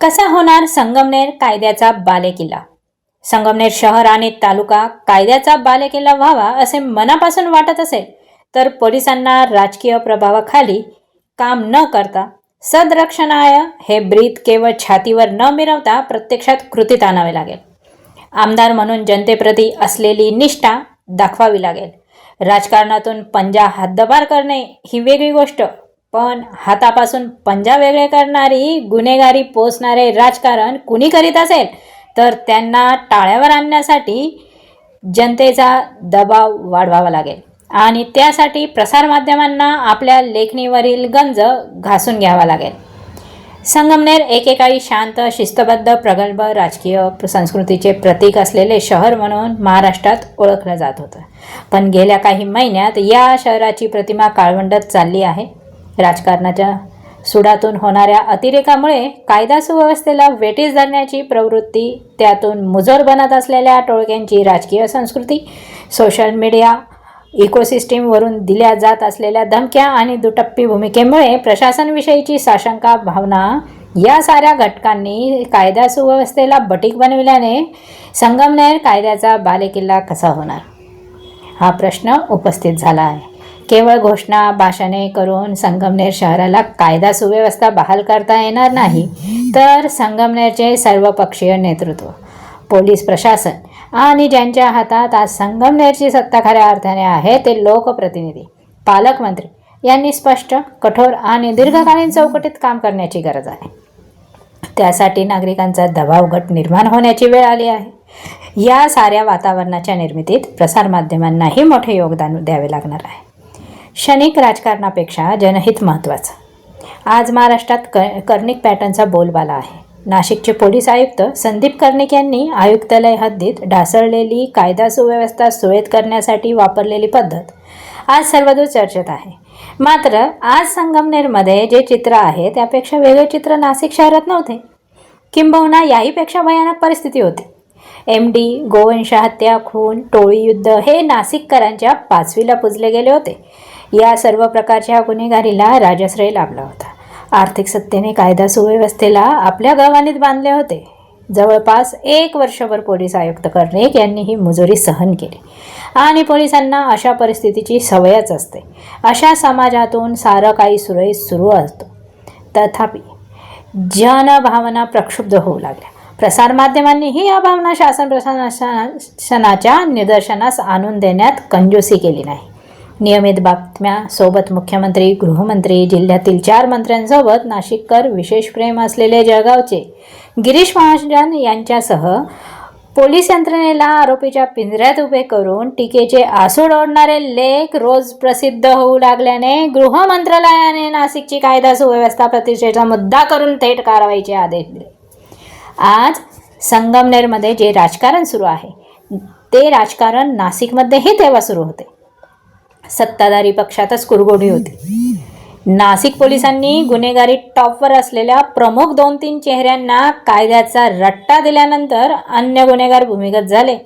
कसा होणार संगमनेर कायद्याचा बालेकिल्ला? संगमनेर शहर आणि तालुका कायद्याचा बालेकिल्ला व्हावा असे मनापासून वाटत असेल तर पोलिसांना राजकीय प्रभावाखाली काम न करता सदरक्षणाय हे ब्रीद केवळ छातीवर न मिरवता प्रत्यक्षात कृतीत आणावे लागेल. आमदार म्हणून जनतेप्रती असलेली निष्ठा दाखवावी लागेल. राजकारणातून पंजा हद्दपार करणे ही वेगळी गोष्ट. पण हातापासून पंजा वेगळे करणारी गुन्हेगारी पोचणारे राजकारण कुणी करीत असेल? तर त्यांना टाळ्यावर आणण्यासाठी जनतेचा दबाव वाढवावा लागेल. आणि त्यासाठी प्रसारमाध्यमांना आपल्या लेखणीवरील गंज घासून घ्यावा लागेल. संगमनेर एकेकाळी शांत शिस्तबद्ध प्रगल्भ राजकीय संस्कृतीचे प्रतीक असलेले शहर म्हणून महाराष्ट्रात ओळखलं जात होतं. पण गेल्या काही महिन्यात या शहराची प्रतिमा काळवंडत चालली आहे. राजकारणाच्या सुडातून होणाऱ्या अतिरेकामुळे कायदा सुव्यवस्थेला वेटीस धरण्याची प्रवृत्ती त्यातून मुजोर बनत असलेल्या टोळक्यांची राजकीय संस्कृती सोशल मीडिया इकोसिस्टीमवरून दिल्या जात असलेल्या धमक्या आणि दुटप्पी भूमिकेमुळे प्रशासनविषयीची साशंका भावना या साऱ्या घटकांनी कायदा सुव्यवस्थेला बटीक बनविल्याने संगमनेर कायद्याचा बालेकिल्ला कसा होणार? हा प्रश्न उपस्थित झाला आहे. केवळ घोषणा भाषणे करून संगमनेर शहराला कायदा सुव्यवस्था बहाल करता येणार नाही तर संगमनेरचे सर्वपक्षीय नेतृत्व पोलीस प्रशासन आणि ज्यांच्या हातात आज संगमनेरची सत्ता खऱ्या अर्थाने आहे ते लोकप्रतिनिधी पालकमंत्री यांनी स्पष्ट कठोर आणि दीर्घकालीन चौकटीत काम करण्याची गरज आहे. त्यासाठी नागरिकांचा दबाव गट निर्माण होण्याची वेळ आली आहे. या साऱ्या वातावरणाच्या निर्मितीत प्रसारमाध्यमांनाही मोठे योगदान द्यावे लागणार आहे. क्षणिक राजकारणापेक्षा जनहित महत्त्वाचं. आज महाराष्ट्रात क कर्णिक पॅटर्नचा बोलबाला आहे. नाशिकचे पोलीस आयुक्त संदीप कर्णिक यांनी आयुक्तालय हद्दीत ढासळलेली कायदा सुव्यवस्था सुळेत करण्यासाठी वापरलेली पद्धत आज सर्वदूर चर्चेत आहे. मात्र आज संगमनेरमध्ये जे चित्र आहे त्यापेक्षा वेगळे चित्र नाशिक शहरात नव्हते. किंबहुना याहीपेक्षा भयानक परिस्थिती होती. एम डी गोवंश हत्या खून टोळी युद्ध हे नाशिककरांच्या पाचवीला पुजले गेले होते. या सर्व प्रकारच्या गुन्हेगारीला राजाश्रय लाभला होता. आर्थिक सत्तेने कायदा सुव्यवस्थेला आपल्या गवानीत बांधले होते. जवळपास एक वर्षभर पोलीस आयुक्त कर्णिक यांनी ही मुजोरी सहन केली. आणि पोलिसांना अशा परिस्थितीची सवयच असते. अशा समाजातून सारं काही सुरळीत सुरू असतो. तथापि जनभावना प्रक्षुब्ध होऊ लागल्या. प्रसारमाध्यमांनीही या भावना शासन प्रशासनाच्या निदर्शनास आणून देण्यात कंजूसी केली नाही. नियमित बातम्या सोबत मुख्यमंत्री गृहमंत्री जिल्ह्यातील चार मंत्र्यांसोबत नाशिककर विशेष प्रेम असलेले जळगावचे गिरीश महाजन यांच्यासह पोलीस यंत्रणेला आरोपीच्या पिंजऱ्यात उभे करून टीकेचे आसूड ओढणारे लेख रोज प्रसिद्ध होऊ लागल्याने गृह मंत्रालयाने नाशिकची कायदा सुव्यवस्था प्रतिष्ठेचा मुद्दा करून थेट कारवाईचे आदेश दिले. आज संगमनेरमध्ये जे राजकारण सुरू आहे ते राजकारण नाशिकमध्येही तेव्हा सुरू होते. सत्ताधारी पक्षातच कुरगोडी होती. नाशिक पोलिसांनी गुन्हेगारी टॉपवर असलेल्या प्रमुख दोन तीन चेहऱ्यांना कायद्याचा रट्टा दिल्यानंतर अन्य गुन्हेगार भूमिगत झाले.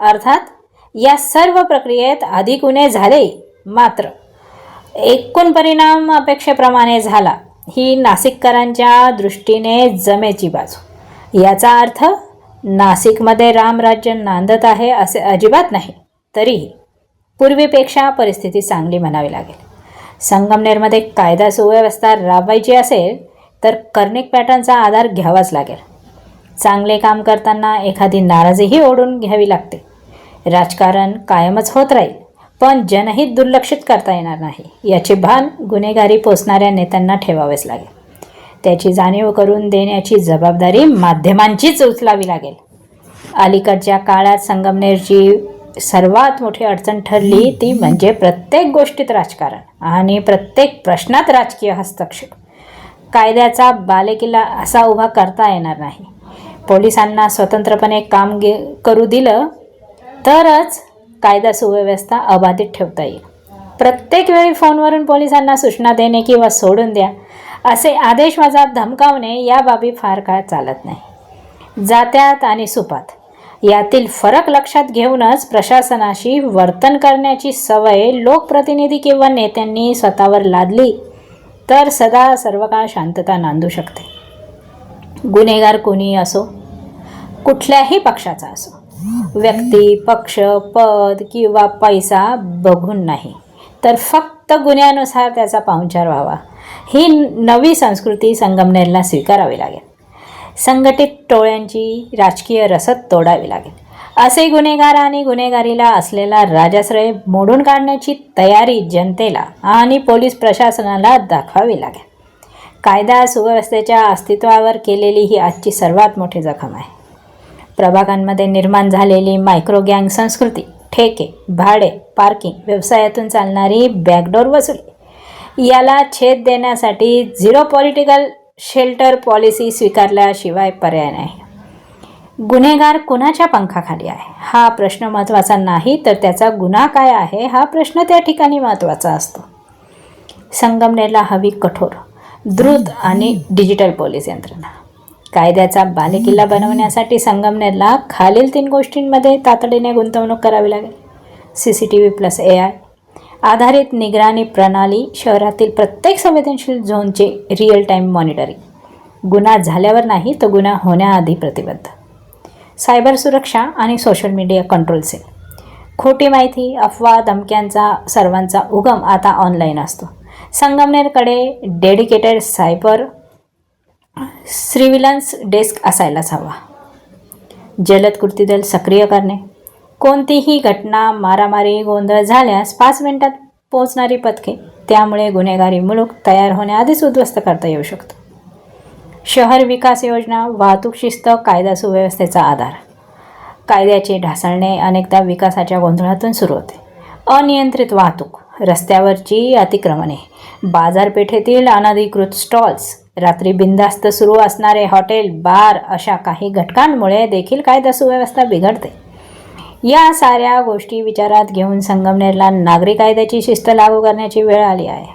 अर्थात या सर्व प्रक्रियेत अधिक गुन्हे झाले मात्र. एकूण परिणाम अपेक्षेप्रमाणे झाला. ही नाशिककरांच्या दृष्टीने जमेची बाजू. याचा अर्थ नाशिकमध्ये रामराज्य नांदत आहे असे अजिबात नाही. तरीही पूर्वीपेक्षा परिस्थिती चांगली म्हणावी लागेल. संगमनेरमध्ये कायदा सुव्यवस्था राबवायची असेल तर कर्णिक पॅटर्नचा आधार घ्यावाच लागेल. चांगले काम करताना एखादी नाराजीही ओढून घ्यावी लागते. राजकारण कायमच होत राहील पण जनहित दुर्लक्षित करता येणार नाही याचे भान गुन्हेगारी पोचणाऱ्या नेत्यांना ठेवावेच लागेल. त्याची जाणीव करून देण्याची जबाबदारी माध्यमांचीच उचलावी लागेल. अलीकडच्या काळात संगमनेरची सर्वात मोठी अडचण ठरली ती म्हणजे प्रत्येक गोष्टीत राजकारण आणि प्रत्येक प्रश्नात राजकीय हस्तक्षेप. कायद्याचा बालेकिल्ला असा उभा करता येणार नाही. पोलिसांना स्वतंत्रपणे काम गे करू दिलं तरच कायदा सुव्यवस्था अबाधित ठेवता येईल. प्रत्येक वेळी फोनवरून पोलिसांना सूचना देणे किंवा सोडून द्या असे आदेश माझा धमकावणे या बाबी फार काळ चालत नाही. जात्यात आणि सुपात. यातील फरक लक्षात घेऊनच प्रशासनाशी वर्तन करण्याची सवय लोकप्रतिनिधी किंवा नेत्यांनी स्वतःवर लादली तर सदा सर्व काळ शांतता नांदू शकते. गुन्हेगार कोणी असो कुठल्याही पक्षाचा असो व्यक्ती पक्ष पद किंवा पैसा बघून नाही तर फक्त गुन्ह्यानुसार त्याचा पाहुणचार व्हावा. ही नवी संस्कृती संगमनेरला स्वीकारावी लागेल. संघटित टोळ्यांची राजकीय रसद तोडावी लागेल. असे गुन्हेगार आणि गुन्हेगारीला असलेला राजाश्रय मोडून काढण्याची तयारी जनतेला आणि पोलीस प्रशासनाला दाखवावी लागेल. कायदा सुव्यवस्थेच्या अस्तित्वावर केलेली ही आजची सर्वात मोठी जखम आहे. प्रभागांमध्ये निर्माण झालेली मायक्रो गँग संस्कृती ठेके भाडे पार्किंग व्यवसायातून चालणारी बॅकडोर वसुली याला छेद देण्यासाठी झिरो पॉलिटिकल शेल्टर पॉलिसी स्वीकारल्याशिवाय पर्याय नाही. गुन्हेगार कुणाच्या पंखाखाली आहे? हा प्रश्न महत्त्वाचा नाही तर त्याचा गुन्हा काय आहे? हा प्रश्न त्या ठिकाणी महत्त्वाचा असतो. संगमनेरला हवी कठोर द्रुत आणि डिजिटल पोलीस यंत्रणा. कायद्याचा बालेकिल्ला बनवण्यासाठी संगमनेरला खालील तीन गोष्टींमध्ये तातडीने गुंतवणूक करावी लागेल. C C T V plus A I आधारित निगराणी प्रणाली शहरातील प्रत्येक संवेदनशील झोनचे रिअल टाईम मॉनिटरिंग गुन्हा झाल्यावर नाही तर गुन्हा होण्याआधी प्रतिबद्ध सायबर सुरक्षा आणि सोशल मीडिया कंट्रोल सेल खोटी माहिती अफवा धमक्यांचा सर्वांचा उगम आता ऑनलाईन असतो. संगमनेरकडे डेडिकेटेड सायबर श्रीविलन्स डेस्क असायलाच हवा. जलद कृती दल सक्रिय करणे. कोणतीही घटना मारामारी गोंधळ झाल्यास पाच मिनिटात पोहोचणारी पथके त्यामुळे गुन्हेगारी मुलूक तयार होण्याआधीच उद्ध्वस्त करता येऊ शकतो. शहर विकास योजना वाहतूक शिस्त कायदा सुव्यवस्थेचा आधार. कायद्याचे ढासळणे अनेकदा विकासाच्या गोंधळातून सुरू होते. अनियंत्रित वाहतूक रस्त्यावरची अतिक्रमणे बाजारपेठेतील अनधिकृत स्टॉल्स रात्री बिंदास्त सुरू असणारे हॉटेल बार अशा काही घटकांमुळे देखील कायदा सुव्यवस्था बिघडते. या साऱ्या गोष्टी विचारात घेऊन संगमनेरला नागरी कायद्याची शिस्त लागू करण्याची वेळ आली आहे.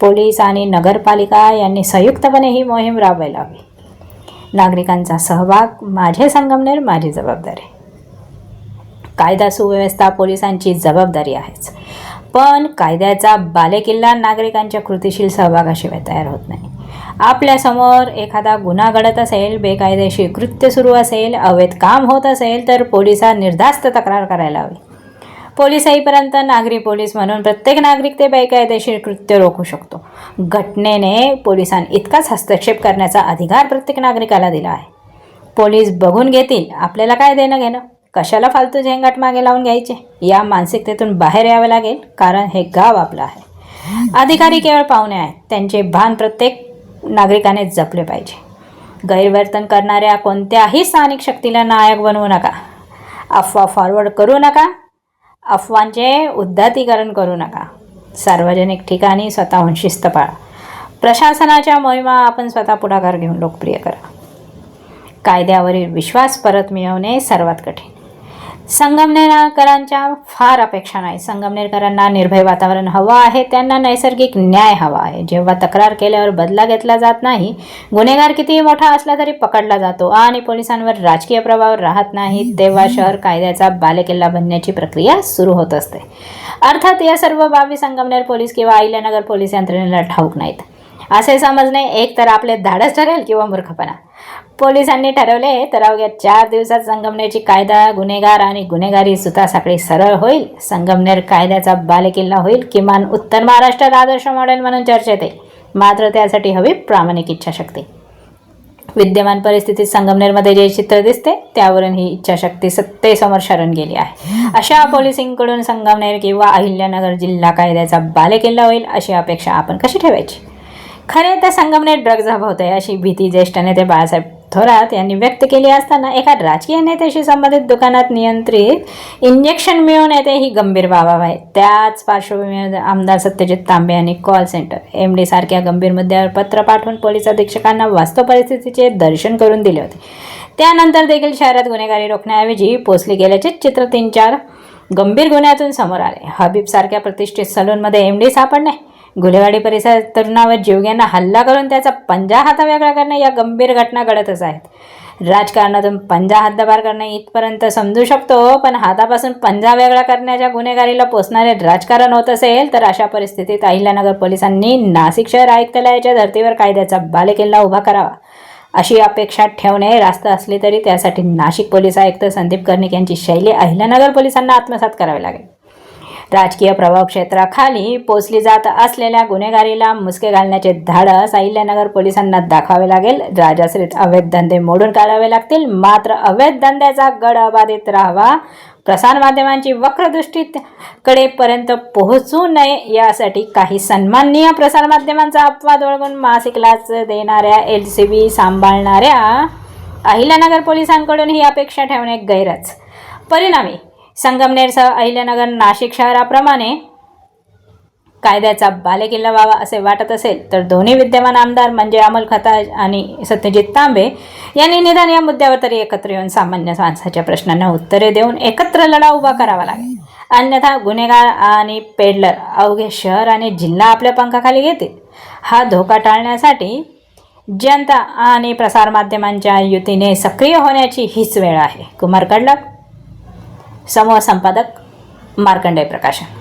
पोलीस आणि नगरपालिका यांनी संयुक्तपणे ही मोहीम राबवायला हवी नागरिकांचा सहभाग माझे संगमनेर माझी जबाबदारी. कायदा सुव्यवस्था पोलिसांची जबाबदारी आहेच. पण कायद्याचा बालेकिल्ला नागरिकांच्या कृतीशील सहभागाशिवाय तयार होत नाही. आपल्यासमोर एखादा गुन्हा घडत असेल बेकायदेशीर कृत्य सुरू असेल अवैध काम होत असेल तर पोलिसात निर्धास्त तक्रार करायला हवी. पोलीस येईपर्यंत नागरी पोलीस म्हणून प्रत्येक नागरिक ते बेकायदेशीर कृत्य रोखू शकतो. घटनेने पोलिसांनी इतकाच हस्तक्षेप करण्याचा अधिकार प्रत्येक नागरिकाला दिला आहे. पोलीस बघून घेतील आपल्याला काय देणं घेणं? कशाला फालतू झेंगाट मागे लावून घ्यायचे? या मानसिकतेतून बाहेर यावं लागेल कारण हे गाव आपलं आहे. अधिकारी केवळ पाहुणे आहेत त्यांचे भान प्रत्येक नागरिकाने जपले पाहिजे. गैरवर्तन करणाऱ्या कोणत्याही स्थानिक शक्तीला नायक बनवू नका. अफवा फॉरवर्ड करू नका. अफवांचे उद्दातीकरण करू नका. सार्वजनिक ठिकाणी स्वतःहून शिस्त पाळा. प्रशासनाच्या मोहिमा आपण स्वतः पुढाकार घेऊन लोकप्रिय करा. कायद्यावरील विश्वास परत मिळवणे सर्वात कठीण. संगमनेरकरांच्या फार अपेक्षा नाही. संगमनेरकरांना निर्भय वातावरण हवं आहे. त्यांना नैसर्गिक न्याय हवा आहे. जेव्हा तक्रार केल्यावर बदला घेतला जात नाही गुन्हेगार कितीही मोठा असला तरी पकडला जातो आणि पोलिसांवर राजकीय प्रभाव राहत नाही तेव्हा शहर कायद्याचा बालेकिल्ला बनण्याची प्रक्रिया सुरू होत असते. अर्थात या सर्व बाबी संगमनेर पोलीस किंवा अहिल्यानगर पोलीस यंत्रणेला ठाऊक नाहीत. असे समजणे एक तर आपले धाडस ठरेल किंवा मूर्खपणा. पोलिसांनी ठरवले तर अवघ्या चार दिवसात संगमनेरची कायदा गुन्हेगार आणि गुन्हेगारी सुतासाखळी सरळ होईल. संगमनेर कायद्याचा बालेकिल्ला होईल किमान उत्तर महाराष्ट्रात आदर्श मॉडेल म्हणून चर्चेत आहे मात्र त्यासाठी हवी प्रामाणिक इच्छाशक्ती. विद्यमान परिस्थितीत संगमनेरमध्ये जे चित्र दिसते त्यावरून ही इच्छाशक्ती सत्तेसमोर शरण गेली आहे. अशा पोलिसिंगकडून संगमनेर किंवा अहिल्यानगर जिल्हा कायद्याचा बालेकिल्ला होईल अशी अपेक्षा आपण कशी ठेवायची? खरे तर संगमनेर ड्रग्ज हब होते अशी भीती ज्येष्ठ नेते बाळासाहेब थोरात यांनी व्यक्त केली असताना एका राजकीय नेत्याशी संबंधित दुकानात नियंत्रित इंजेक्शन मिळवून येते ही गंभीर बाब आहे. त्याच पार्श्वभूमीवर आमदार सत्यजित तांबे यांनी कॉल सेंटर एम डी सारख्या गंभीर मुद्द्यावर पत्र पाठवून पोलीस अधीक्षकांना वास्तव परिस्थितीचे दर्शन करून दिले होते. त्यानंतर देखील शहरात गुन्हेगारी रोखण्याऐवजी पोचली गेल्याचे चित्र तीन चार गंभीर गुन्ह्यातून समोर आले. हबीब सारख्या प्रतिष्ठित सलूनमध्ये एम डी सापडणे गुलेवाडी परिसरात तरुणावर जीवघ्यांना हल्ला करून त्याचा पंजा हाता वेगळा करणे या गंभीर घटना घडतच आहेत. राजकारणातून पंजा हद्दपार करणे इथपर्यंत समजू शकतो पण हातापासून पंजा वेगळा करण्याच्या गुन्हेगारीला पोचणारे राजकारण होत असेल तर अशा परिस्थितीत अहिल्यानगर पोलिसांनी नाशिक शहर आयुक्तालयाच्या धर्तीवर कायद्याचा बालेकिल्ला उभा करावा. अशी अपेक्षा ठेवणे रास्त असली तरी त्यासाठी नाशिक पोलीस आयुक्त संदीप कर्णिक यांची शैली अहिल्यानगर पोलिसांना आत्मसात करावी लागेल. राजकीय प्रभाव क्षेत्राखाली पोचली जात असलेल्या गुन्हेगारीला मुसके घालण्याचे धाडस अहिल्यानगर पोलिसांना दाखवावे लागेल. राजाश्रीत अवैध धंदे मोडून काढावे लागतील. मात्र अवैध धंद्याचा गड अबाधित राहावा. प्रसारमाध्यमांची वक्रदृष्टी पर्यंत पोहोचू नये यासाठी काही सन्माननीय प्रसारमाध्यमांचा अपवाद ओळखून मासिकलाच देणाऱ्या एल सी बी सांभाळणाऱ्या अहिल्यानगर पोलिसांकडून ही अपेक्षा ठेवणे गैरच. परिणामी संगमनेरसह अहिल्यानगर नाशिक शहराप्रमाणे कायद्याचा बालेकिल्ला व्हावा असे वाटत असेल तर दोन्ही विद्यमान आमदार म्हणजे अमोल खताज आणि सत्यजित तांबे यांनी निदान या मुद्द्यावर तरी एकत्र येऊन सामान्य माणसाच्या प्रश्नांना उत्तरे देऊन एकत्र लढा उभा करावा लागेल. अन्यथा गुन्हेगार आणि पेडलर अवघे शहर आणि जिल्हा आपल्या पंखाखाली घेतील. हा धोका टाळण्यासाठी जनता आणि प्रसारमाध्यमांच्या युतीने सक्रिय होण्याची हीच वेळ आहे. कुमार कडलक समूह संपादक मार्कंडेय प्रकाशन.